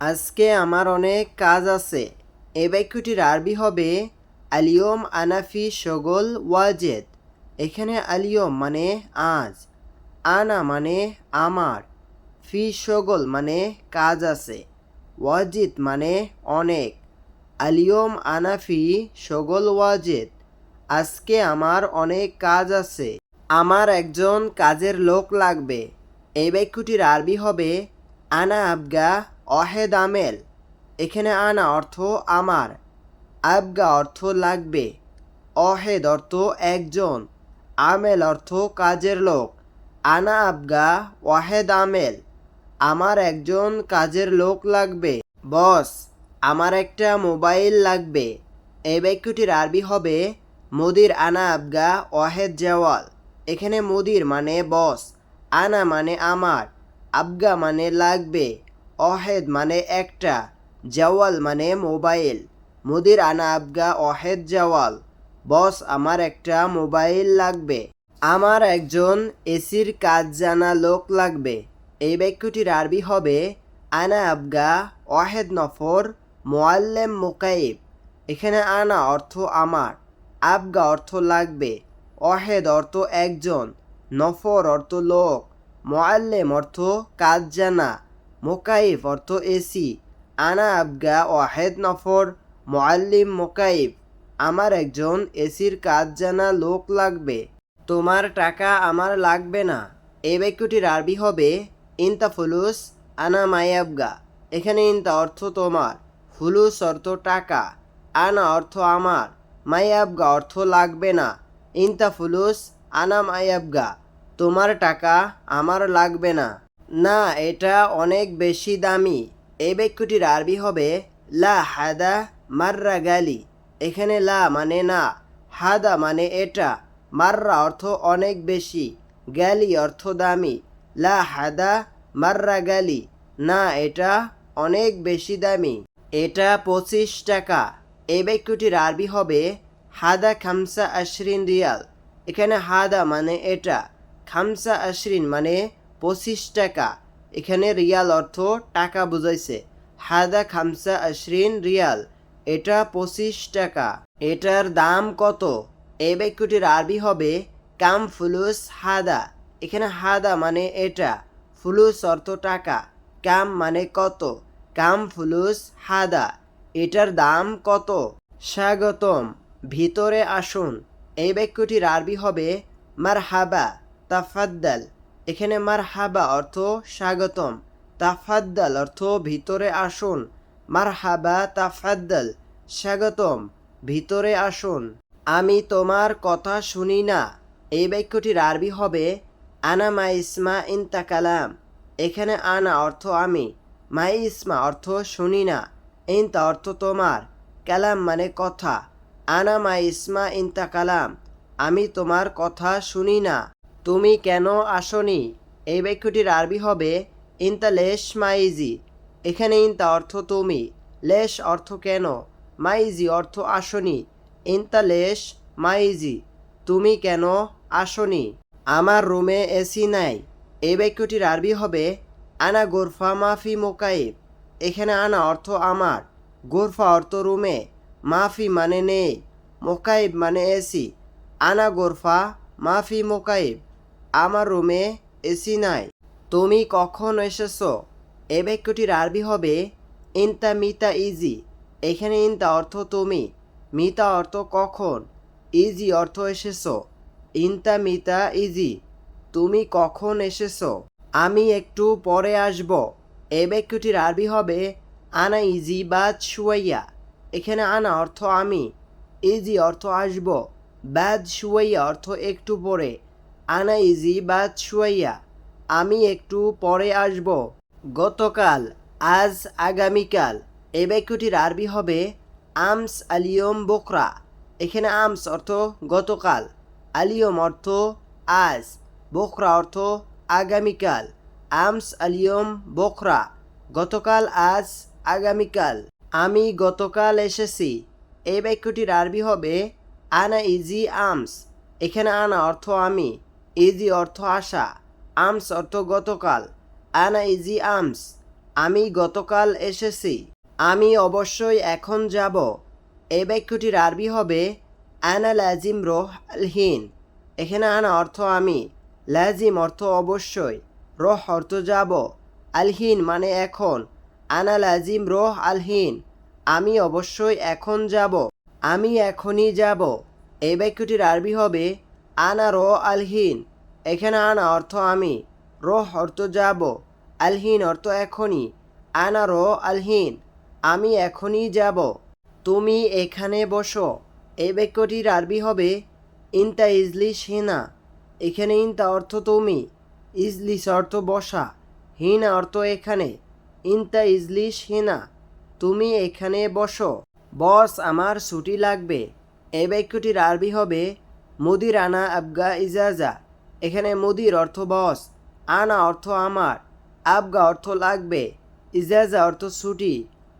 আজকে আমার অনেক কাজ আছে। এই বাক্যটির আরবি হবে আলিয়ম আনাফি সগল ওয়াজেদ। এখানে আলিয়ম মানে আজ, আনা মানে আমার, ফি শগল মানে কাজ আছে, ওয়াজিদ মানে অনেক। আলিয়ম আনাফি শগল ওয়াজেদ, আজকে আমার অনেক কাজ আছে। আমার একজন কাজের লোক লাগবে। এই বাক্যটির আরবি হবে আনা আবগা অহেদ আমেল। এখানে আনা অর্থ আমার, আবগা অর্থ লাগবে। অহেদ অর্থ একজন, আমেল অর্থ কাজের লোক। আনা আবগা ওয়াহেদ আমেল, আমার একজন কাজের লোক লাগবে। বস, আমার একটা মোবাইল লাগবে। এই বাক্যটির আরবি হবে মোদির আনা আবগা ওয়াহেদ জওয়াল। এখানে মোদির মানে বস, আনা মানে আমার, আবগা মানে লাগবে। অহেদ মানে একটা, জওয়াল মানে মোবাইল। মুদির আনা আবগা অহেদ জওয়াল, বস আমার একটা মোবাইল লাগবে। আমার একজন এসির কাজ জানা লোক লাগবে। এই বাক্যটির আরবি হবে, আনা আবগা অহেদ নফর মোয়াল্লেম মোকাইব। এখানে আনা অর্থ আমার, আবগা অর্থ লাগবে। অহেদ অর্থ একজন, নফর অর্থ লোক, মোয়াল্লেম অর্থ কাজ জানা। মোকাইফ অর্থ এসি। আনা আবগা ওয়াহেদ নফর মোয়াল্লিম মোকাইফ আমার একজন এসির কাজ জানা লোক লাগবে। তোমার টাকা আমার লাগবে না। এই বাক্যটির আরবি হবে, ইনতা ফুলুস, আনা মায়াবগা এখানে ইনতা অর্থ তোমার, ফুলুস অর্থ টাকা। আনা অর্থ আমার মায়াবগা অর্থ লাগবে না। ইনতা ফুলুস, আনা মায়াবগা তোমার টাকা আমার লাগবে না। না, এটা অনেক বেশি দামি। এই বাক্যটির আরবি হবে, লা হাদা মাররা গালি। এখানে লা মানে না, হাদা মানে এটা। মাররা অর্থ অনেক বেশি গ্যালি অর্থ দামি। লা হাদা মাররা গালি, না, এটা অনেক বেশি দামি। এটা পঁচিশ টাকা। এই বাক্যটির আরবি হবে, হাদা খামসা আশরিন রিয়াল। এখানে হাদা মানে এটা, খামসা আশরিন মানে পঁচিশ টাকা। এখানে রিয়াল অর্থ টাকা বুঝাইছে। হাদা খামসা আশরিন রিয়াল, এটা পঁচিশ টাকা। এটার দাম কত? এই বাক্যটির আরবি হবে কাম ফুলুস হাদা এখানে হাদা মানে এটা, ফুলুস অর্থ টাকা। কাম মানে কত? কাম ফুলুস হাদা এটার দাম কত? স্বাগতম, ভিতরে আসুন। এই বাক্যটির আরবি হবে মার হাবা তাফাদ্দাল। এখানে মার হাবা অর্থ স্বাগতম, তাফাদ্দাল অর্থ ভিতরে আসুন। মার হাবা তাফাদ্দাল, স্বাগতম, ভিতরে আসুন। আমি তোমার কথা শুনি না। এই বাক্যটির আরবি হবে, আনা মা ইসমা কালাম। এখানে আনা অর্থ আমি মাই ইসমা অর্থ শুনি না। ইনতা অর্থ তোমার, কালাম মানে কথা। আনা মা ইসমা ইনতা কালাম। আমি তোমার কথা শুনি না। তুমি কেন আসনি? এই বাক্যটির আরবি হবে ইনতা লেশ মাইজি। এখানে ইনতা অর্থ তুমি, লেশ অর্থ কেন? মাইজি অর্থ আসনি ইনতা লেশ মাইজি। তুমি কেন আসনি? আমার রুমে এসি নাই। এই বাক্যটির আরবি হবে আনা গোরফা মাফি মোকাইব। এখানে আনা অর্থ আমার, গোরফা অর্থ রুমে। মাফি মানে নেই, মোকাইব মানে এসি। আনা গোরফা মাফি মোকাইব। আমার রুমে এসি নাই। তুমি কখন এসেছ? এ বাক্যটির আরবি হবে, ইনতা মিতা ইজি। এখানে ইনতা অর্থ তুমি। মিতা অর্থ কখন? ইজি অর্থ এসেছ। ইনতা মিতা ইজি। তুমি কখন এসেছ? আমি একটু পরে আসব। এই বাক্যটির আরবি হবে, আনা ইজি বাদ শুয়াইয়া। এখানে আনা অর্থ আমি। ইজি অর্থ আসব। বাদ শুয়াইয়া অর্থ একটু পরে। আনা ইজি বাদ শুয়াইয়া আমি একটু পরে আসব। গতকাল, আজ আগামীকাল এই বাক্যটির আরবি হবে আমস আলিয়ম বোকরা। এখানে আমস অর্থ গতকাল, আলিয়ম অর্থ আজ, বোকরা অর্থ আগামীকাল, আমস আলিয়ম বোকরা, গতকাল, আজ, আগামীকাল। আমি গতকাল এসেছি। এই বাক্যটির আরবি হবে আনা ইজি আমস। এখানে আনা অর্থ আমি। ইজি অর্থ আসা আমস অর্থ গতকাল। আনা ইজি আমস, আমি গতকাল এসেছি, আমি অবশ্যই এখন যাব। এই বাক্যটির আরবি হবে, আনা লাজিম রোহ আলহীন এখানে আনা অর্থ আমি, লাজিম অর্থ অবশ্যই, রোহ অর্থ যাব আলহীন মানে এখন। আনা লাজিম রোহ আলহীন আমি অবশ্যই এখন যাব, আমি এখনই যাব। এই বাক্যটির আরবি হবে, আনা রো আলহীন এখানে আনা অর্থ আমি, রোহ অর্থ যাব, আলহীন অর্থ এখনই, আনা রো আলহীন, আমি এখনই যাব। তুমি এখানে বসো এই বাক্যটির আরবি হবে, ইনতা ইজলিস হিনা, এখানে ইনতা অর্থ তুমি ইজলিস অর্থ বসা, হিনা অর্থ এখানে, ইনতা ইজলিস হিনা, তুমি এখানে বসো। বস, আমার ছুটি লাগবে এই বাক্যটির আরবি হবে মুদিরানা আবগা ইজাজা এখানে মুদির অর্থ বস, আনা অর্থ আমার, আবগা অর্থ লাগবে, ইজাজা অর্থ ছুটি,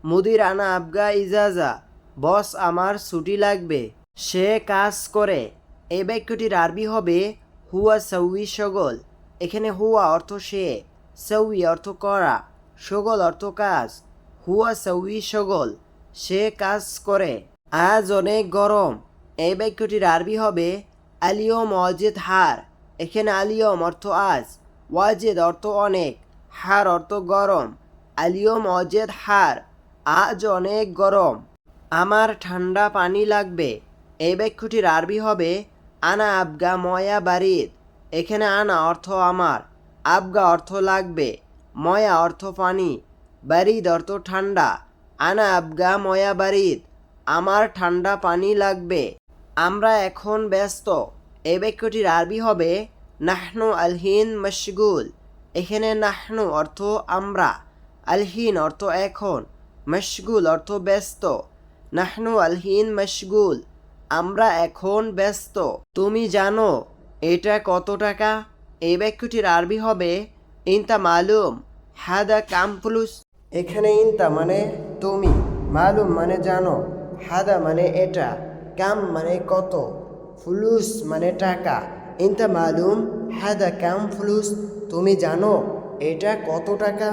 মুদির আনা আবগা ইজাজা, বস আমার ছুটি লাগবে। সে কাজ করে এই বাক্যটির আরবি হবে, হুয়া সৌই সগল, এখানে হুয়া অর্থ সে সৌই অর্থ করা, সগল অর্থ কাজ, হুয়া সৌই সগল, সে কাজ করে। আজ অনেক গরম এই বাক্যটির আরবি হবে আলিয়ম অজেদ হার এখানে আলিয়ম অর্থ আজ, ওয়াজেদ অর্থ অনেক, হার অর্থ গরম, আলিয়ম অজেদ হার, আজ অনেক গরম। আমার ঠান্ডা পানি লাগবে, এই বাক্যটির আরবি হবে, আনা আবগা ময়া বারিদ, এখানে আনা অর্থ আমার, আবগা অর্থ লাগবে, ময়া অর্থ পানি, বারিদ অর্থ ঠান্ডা, আনা আবগা ময়া বারিদ, আমার ঠান্ডা পানি লাগবে। আমরা এখন ব্যস্ত। এই বাক্যটির আরবি হবে, নাহনু আলহিন মশগুল এখানে নাহনু অর্থ আমরা আলহিন অর্থ এখন মশগুল অর্থ ব্যস্ত নাহনু আলহিন মশগুল আমরা এখন ব্যস্ত তুমি জানো এটা কত টাকা? এই বাক্যটির আরবি হবে, ইনতা মালুম হাদা কাম ফুলুস এখানে ইনতা মানে তুমি মালুম মানে জানো হাদা মানে এটা কাম মানে কত ফুলুস মানে টাকা। ইনতা মালুম হ্যাদা ক্যাম ফুলুস তুমি জানো এটা কত টাকা?